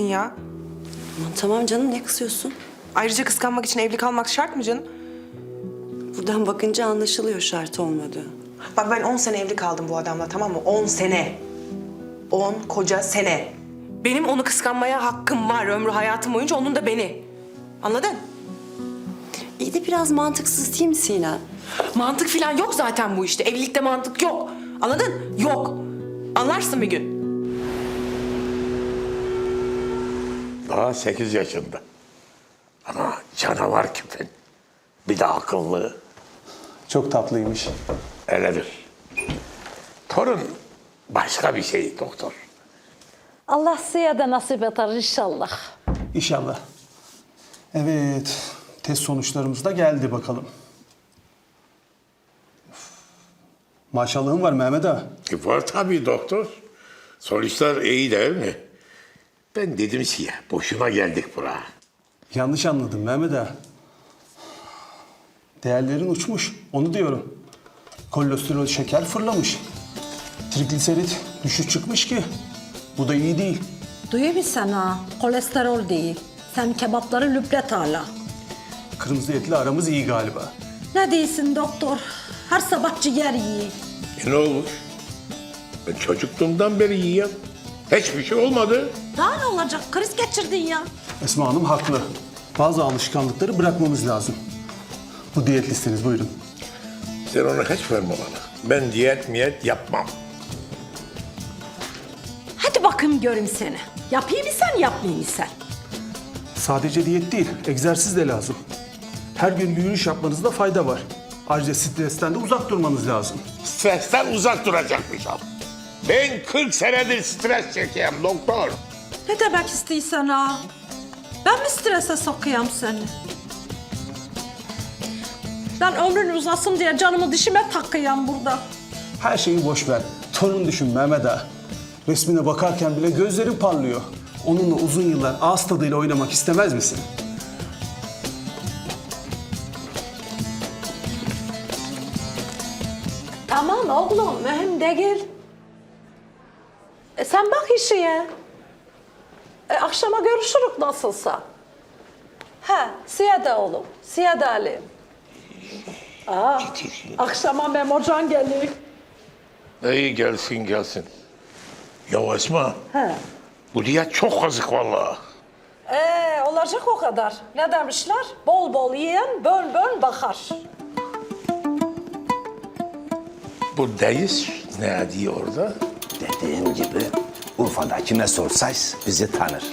ya. Aman tamam canım ne kızıyorsun? Ayrıca kıskanmak için evli kalmak şart mı canım? Buradan bakınca anlaşılıyor şart olmadığı. Bak ben 10 sene evli kaldım bu adamla tamam mı? 10 sene. 10 koca sene. Benim onu kıskanmaya hakkım var ömrü hayatım boyunca onun da beni. Anladın? İyi de biraz mantıksız değil mi Sinem? Mantık falan yok zaten bu işte. Evlilikte mantık yok. Anladın? Yok. Anlarsın bir gün. Daha sekiz yaşında. Ama canavar küpün. Bir de akıllı. Çok tatlıymış. Öyledir. Torun başka bir şey doktor. Allah size de nasip eder inşallah. İnşallah. Evet. Test sonuçlarımız da geldi bakalım. Maşallahın var Mehmet ağa. E var tabii doktor. Sonuçlar iyi değil mi? Ben dedim ki ya, boşuna geldik buraya. Yanlış anladım Mehmet ağa. Değerlerin uçmuş. Onu diyorum. Kolesterol şeker fırlamış. Trigliserit düşük çıkmış ki. Bu da iyi değil. Duyuyor musun ha? Kolesterol değil. Sen kebapları lübret hala. Kırmızı etli aramız iyi galiba. Ne değilsin doktor? Her sabah ciğer yiyin. E ne olmuş? Ben çocukluğumdan beri yiyorum. Hiçbir şey olmadı. Daha ne olacak? Kriz geçirdin ya. Esma Hanım haklı. Bazı alışkanlıkları bırakmamız lazım. Bu diyet listeniz buyurun. Sen onu hiç verme bana. Ben diyet miyet yapmam. Hadi bakayım göreyim seni. Yapayım mı sen, yapmayayım mı sen? Sadece diyet değil, egzersiz de lazım. Her gün yürüyüş yapmanızda fayda var. Ayrıca stresten de uzak durmanız lazım. Stresten uzak duracakmışım. Ben 40 senedir stres çekeyim doktor. Ne demek istiyorsun ha? Ben mi strese sokuyam seni? Ben ömrün uzasın diye canımı dişime takıyam burada. Her şeyi boş ver. Torun düşün Mehmet ağa. Resmine bakarken bile gözlerin parlıyor. Onunla uzun yıllar ağız tadıyla oynamak istemez misin? Tamam oğlum, mühim değil. E sen bak işe. E, akşama görüşürük nasılsa. He, Siyade oğlum, Siyade Ali. Aa, akşama Memocan geliyor. İyi gelsin gelsin. Ya Esma, He. bu diyet çok kazık vallahi. Ee, olacak o kadar. Ne demişler? Bol bol yiyen böl böl bakar. Bu deyiz ne diyor orada? Dediğim gibi Urfa'dakine sorsays bizi tanır.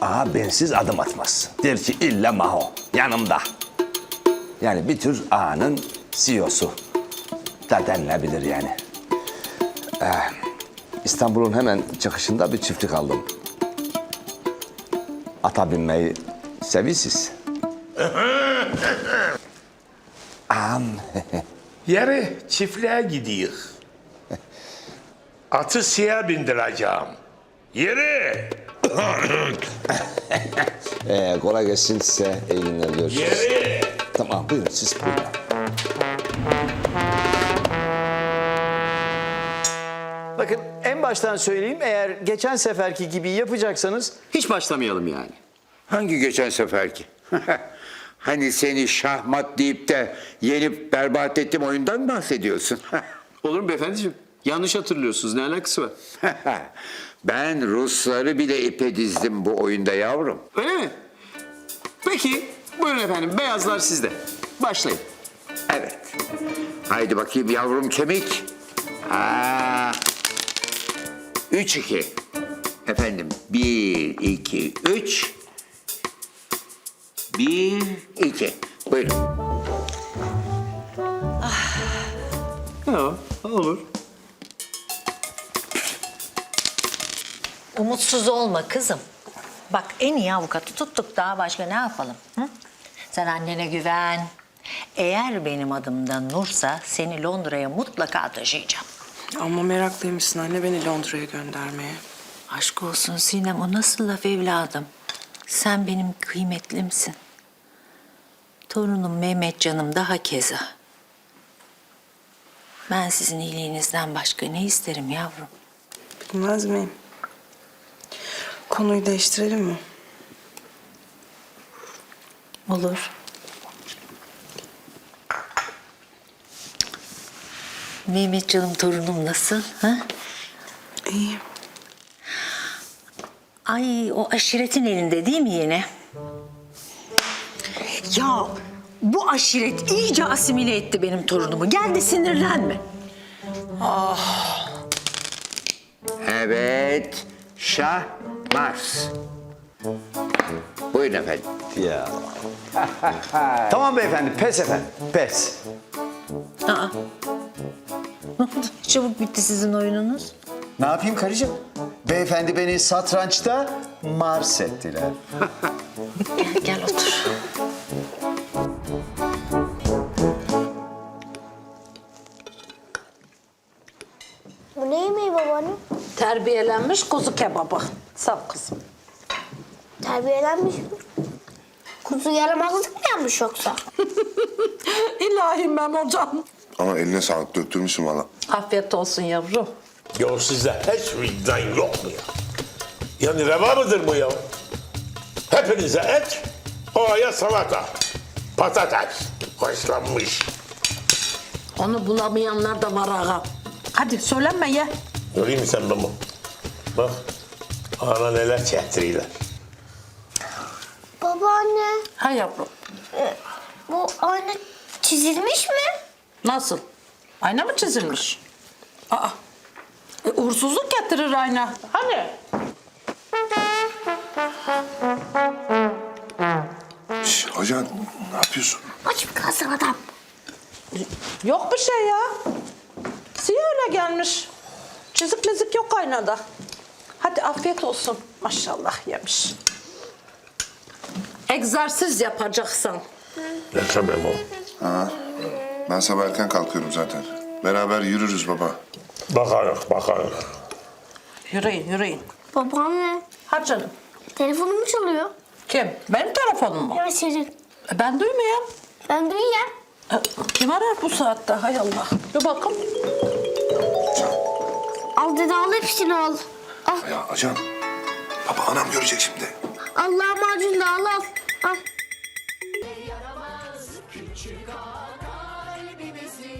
Ağa bensiz adım atmaz. Der ki illa Maho yanımda. Yani bir tür ağanın CEO'su da denilebilir yani. Ee, İstanbul'un hemen çıkışında bir çiftlik aldım. Ata binmeyi seviyorsunuz. Ağam Yarı çiftliğe gidiyor. Atı siyah bindireceğim. Yürü! ee, kolay gelsin size. İyi günler görüşürüz. Yürü! Tamam buyurun siz buyurun. Bakın en baştan söyleyeyim eğer geçen seferki gibi yapacaksanız hiç başlamayalım yani. Hangi geçen seferki? hani seni şahmat deyip de yenip berbat ettim oyundan mı bahsediyorsun? Olur mu beyefendiciğim? Yanlış hatırlıyorsunuz. Ne alakası var? ben Rusları bile ipe dizdim bu oyunda yavrum. Öyle mi? Peki buyurun efendim beyazlar sizde. Başlayın. Evet. Haydi bakayım yavrum kemik. Ha. Üç iki. Efendim bir, iki, üç. Bir, iki. Buyurun. Ha, olur. Umutsuz olma kızım. Bak en iyi avukatı tuttuk daha başka ne yapalım? Hı? Sen annene güven. Eğer benim adımda Nursa seni Londra'ya mutlaka taşıyacağım. Ama meraklıymışsın anne beni Londra'ya göndermeye. Aşk olsun Sinem o nasıl laf evladım? Sen benim kıymetlimsin. Torunum Mehmet canım daha keza. Ben sizin iyiliğinizden başka ne isterim yavrum? Bilmez miyim? Konuyu değiştirelim mi? Olur. Mehmet canım torunum nasıl? Ha? İyi. Ay o aşiretin elinde değil mi yine? Ya bu aşiret iyice asimile etti benim torunumu. Gel de sinirlenme. Evet. Şah Mars. Buyurun efendim. Ya. tamam beyefendi pes efendim pes. Aa. Ne oldu? Çabuk bitti sizin oyununuz. Ne yapayım karıcığım? Beyefendi beni satrançta mars ettiler. Gel, gel otur. Terbiyelenmiş kuzu kebabı. Sağ ol kızım. Terbiyelenmiş mi? Kuzu yaramazlık mı yapmış yoksa? İlahi Memocan. Ama eline sağlık döktürmüşsün valla. Afiyet olsun yavrum. Ya sizde hiç vicdan yok mu ya? Yani reva mıdır bu ya? Hepinize et, ovaya salata, patates, haşlanmış. Onu bulamayanlar da var ağa. Hadi söylenme ye. Göreyim mi sen bunu? Bak, ana neler çektiriyorlar. Babaanne, Ha yavrum. bu ayna çizilmiş mi? Nasıl? Ayna mı çizilmiş? Aa. E, uğursuzluk getirir ayna. Hani? Şş, ajan ne yapıyorsun? Aç mı kalsın adam? Yok bir şey ya. Siyah öyle gelmiş. Çizik mizik yok aynada. Afiyet olsun. Maşallah yemiş. Egzersiz yapacaksan. Yaşamam o. Ha, ben sabah erken kalkıyorum zaten. Beraber yürürüz baba. Bakarız, bakarız. Yürüyün, yürüyün. Babaanne, Ha canım. telefonum mu çalıyor? Kim? Benim telefonum mu? Evet senin. E, ben duymuyorum. Ben duyuyorum. E, kim arar bu saatte? Hay Allah. Dur bakalım. Al dedi al hepsini. Al. Ya ajan, baba anam görecek şimdi. Allah macun da al al. Al.